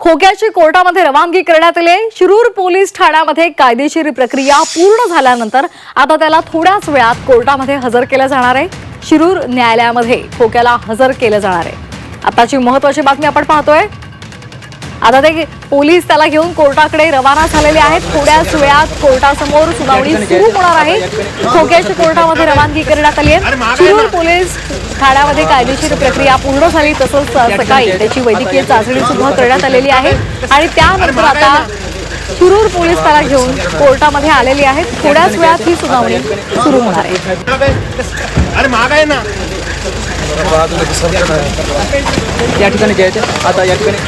खोक्याची कोर्टामध्ये रवानगी करण्यात आली शिरूर पोलीस ठाण्यामध्ये कायदेशीर प्रक्रिया पूर्ण झाल्यानंतर आता त्याला थोड्याच वेळात कोर्टामध्ये हजर केलं जाणार आहे. शिरूर न्यायालयामध्ये खोक्याला हजर केलं जाणार आहे. आताची महत्वाची बातमी आपण पाहतोय. आता ते पोलीस त्याला घेऊन कोर्टाकडे रवाना झालेले आहेत. थोड्याच वेळात कोर्टासमोर सुनावणी सुरू होणार आहे. खोक्याची कोर्टामध्ये रवानगी करण्यात आली आहे. शिरूर पोलीस ठाण्यामध्ये कायदेशीर प्रक्रिया पूर्ण झाली. तसंच सकाळी त्याची वैद्यकीय चाचणी सुद्धा करण्यात आलेली आहे. आणि त्यानंतर आता शिरूर पोलीस त्याला घेऊन कोर्टामध्ये आलेली आहेत. थोड्याच वेळात ही सुनावणी सुरू होणार आहे. या ठिकाणी जे आहे आता या ठिकाणी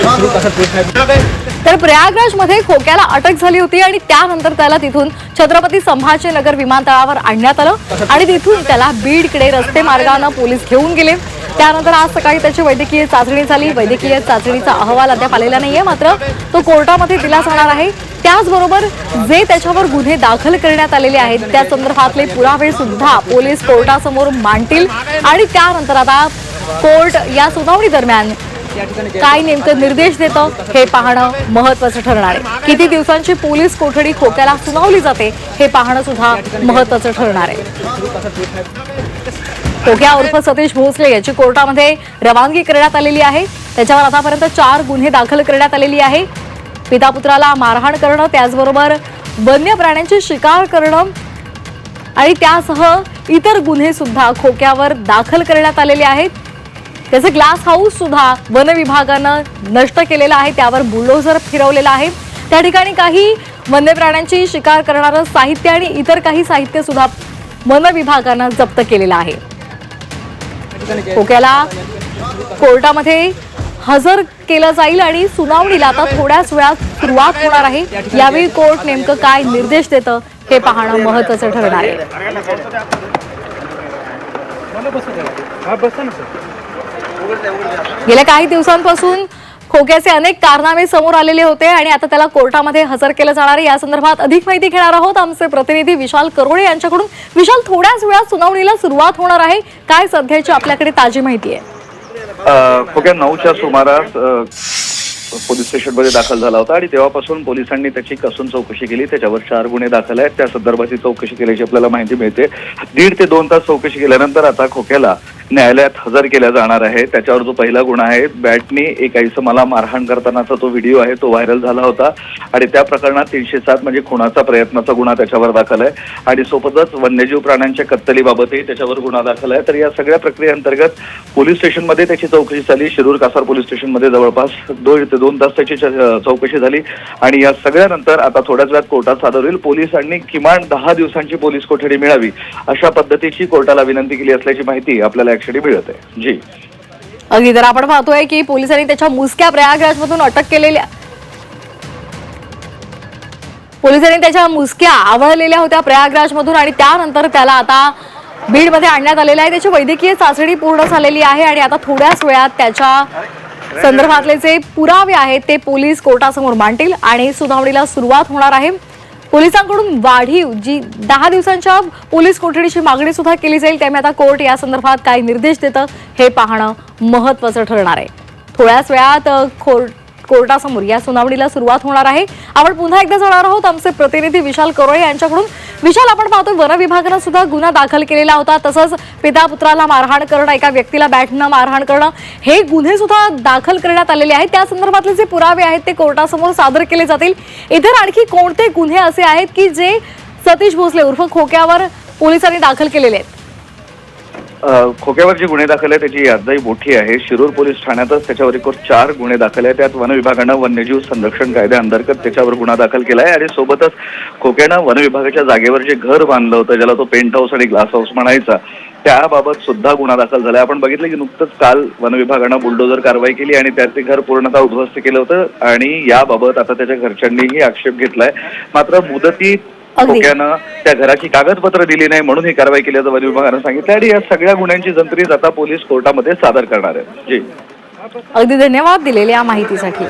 तर प्रयागराजमध्ये खोक्याला अटक झाली होती आणि त्यानंतर त्याला तिथून छत्रपती संभाजीनगर विमानतळावर आणण्यात आलं. आणि तिथून त्याला बीडकडे रस्ते मार्गानं पोलीस घेऊन गेले. त्यानंतर आज सकाळी त्याची वैद्यकीय चाचणी झाली. वैद्यकीय चाचणीचा अहवाल अद्याप आलेला नाहीये. मात्र तो कोर्टामध्ये दिला जाणार आहे. त्याचबरोबर जे त्याच्यावर गुन्हे दाखल करण्यात आलेले आहेत त्या संदर्भातले पुरावे सुद्धा पोलीस कोर्टासमोर मांडतील. आणि त्यानंतर आता कोर्ट या सुनावणी दरम्यान काय नेमकं निर्देश देतं हे पाहणं महत्वाचं ठरणार आहे. किती दिवसांची पोलीस कोठडी खोक्याला सुनावली जाते हे पाहणं सुद्धा महत्वाचं ठरणार आहे. टोक्या उर्फ सतीश भोसले याची कोर्टामध्ये रवानगी करण्यात आलेली आहे. त्याच्यावर आतापर्यंत चार गुन्हे दाखल करण्यात आलेली आहे. पिता पुत्राला मारहाण करणं त्याचबरोबर वन्य प्राण्यांची शिकार करणं आणि त्यासह इतर गुन्हे सुद्धा खोक्यावर दाखल करण्यात आलेले आहेत. त्याचे ग्लास हाऊस सुद्धा वन विभागानं नष्ट केलेला आहे. त्यावर बुलडोझर फिरवलेला आहे. त्या ठिकाणी काही वन्य प्राण्यांची शिकार करणारं साहित्य आणि इतर काही साहित्य सुद्धा वन विभागानं जप्त केलेलं आहे. खोक्याला कोर्टामध्ये हजर केलं जाईल आणि सुनावणीला आता थोड्याच वेळात सुरुवात होणार आहे. यावेळी कोर्ट नेमकं काय निर्देश देतं हे पाहणं महत्वाचं ठरणार आहे. गेल्या काही दिवसांपासून खोक्याचे अनेक कारनामे समोर आलेले होते आणि आता त्याला कोर्टामध्ये हजर केलं जाणार आहे. या संदर्भात अधिक माहिती घेणार आहोत. आमचे प्रतिनिधी विशाल करोळे यांच्याकडून. विशाल थोड्याच वेळात सुनावणीला सुरुवात होणार आहे. काय सध्याची आपल्याकडे ताजी माहिती आहे? खोक्या नऊच्या सुमारास पोलीस स्टेशनमध्ये दाखल झाला होता आणि तेव्हापासून पोलिसांनी त्याची कसून चौकशी केली. त्याच्यावर चार गुन्हे दाखल आहेत. त्या संदर्भाची चौकशी केल्याची आपल्याला माहिती मिळते. दीड ते दोन तास चौकशी केल्यानंतर आता खोक्याला न्यायालयात हजर केल्या जाणार आहे. त्याच्यावर जो पहिला गुन्हा आहे बॅटनी एक मला मारहाण करतानाचा तो व्हिडिओ आहे तो व्हायरल झाला होता. आणि त्या प्रकरणात तीनशे सात म्हणजे खुनाचा प्रयत्नाचा गुन्हा त्याच्यावर दाखल आहे. आणि सोबतच वन्यजीव प्राण्यांच्या कत्तलीबाबतही त्याच्यावर गुन्हा दाखल आहे. तर या सगळ्या प्रक्रियेअंतर्गत पोलीस स्टेशनमध्ये त्याची चौकशी झाली. शिरूर कासार पोलीस स्टेशनमध्ये जवळपास दोन ते दोन तास त्याची चौकशी झाली. आणि या सगळ्यानंतर आता थोड्याच वेळात कोर्टात सादर होईल. पोलिसांनी किमान दहा दिवसांची पोलीस कोठडी मिळावी अशा पद्धतीची कोर्टाला विनंती केली असल्याची माहिती आपल्याला ऍक्च्युली मिळत आहे. जी. अगदी तर आपण पाहतोय की पोलिसांनी त्याच्या मुसक्या प्रयागराजमधून अटक केलेल्या पोलिसांनी त्याच्या मुसक्या आवळलेल्या होत्या प्रयागराजमधून आणि त्यानंतर त्याला आता बीडमध्ये आणण्यात आलेलं आहे. त्याची वैद्यकीय चाचणी पूर्ण झालेली आहे आणि आता थोड्याच वेळात त्याच्या संदर्भातले जे पुरावे आहेत ते पोलीस कोर्टासमोर मांडतील आणि सुनावणीला सुरुवात होणार आहे. पोलिसांकडून वाढीव जी दहा दिवसांच्या पोलीस कोठडीची मागणी सुद्धा केली जाईल त्यामुळे आता कोर्ट या संदर्भात काय निर्देश देतं हे पाहणं महत्वाचं ठरणार आहे. थोड्याच वेळात कोर्ट कोर्टासमोर या सुनावणीला सुरुवात होणार आहे. आपण पुन्हा एकदा जाणार आहोत. आमचे प्रतिनिधी विशाल करोळे यांच्याकडून. विशाल आपण पाहतो वन विभागानं सुद्धा गुन्हा दाखल केलेला होता. तसंच पिता पुत्राला मारहाण करणं एका व्यक्तीला बॅटनं मारहाण करणं हे गुन्हे सुद्धा दाखल करण्यात आलेले आहेत. त्या संदर्भातले जे पुरावे आहेत ते कोर्टासमोर सादर केले जातील. इतर आणखी कोणते गुन्हे असे आहेत की जे सतीश भोसले उर्फ खोक्यावर पोलिसांनी दाखल केलेले आहेत? खोक्यावर जे गुन्हे दाखल आहे त्याची यादही मोठी आहे. शिरूर पोलीस ठाण्यातच त्याच्यावर एकूण चार गुन्हे दाखल आहेत. त्यात वन विभागानं वन्यजीव संरक्षण कायद्याअंतर्गत त्याच्यावर गुन्हा दाखल केला आहे आणि सोबतच खोक्यानं वन विभागाच्या जागेवर जे घर बांधलं होतं ज्याला तो पेंट हाऊस आणि ग्लास हाऊस म्हणायचा त्याबाबत सुद्धा गुन्हा दाखल झाला आपण बघितलं की नुकतंच काल वन विभागानं बुलडोजर कारवाई केली आणि त्याचे घर पूर्णतः उद्ध्वस्त केलं होतं आणि याबाबत आता त्याच्या घरच्यांनीही आक्षेप घेतलाय. मात्र मुदती खोक्यानं त्या घराची कागदपत्र दिली नाही म्हणून ही कारवाई केल्याचं वन विभागानं सांगितलं आणि या सगळ्या गुन्ह्यांची जंत्रीच आता पोलीस कोर्टामध्ये सादर करणार आहेत. जी. अगदी धन्यवाद दिलेल्या माहितीसाठी.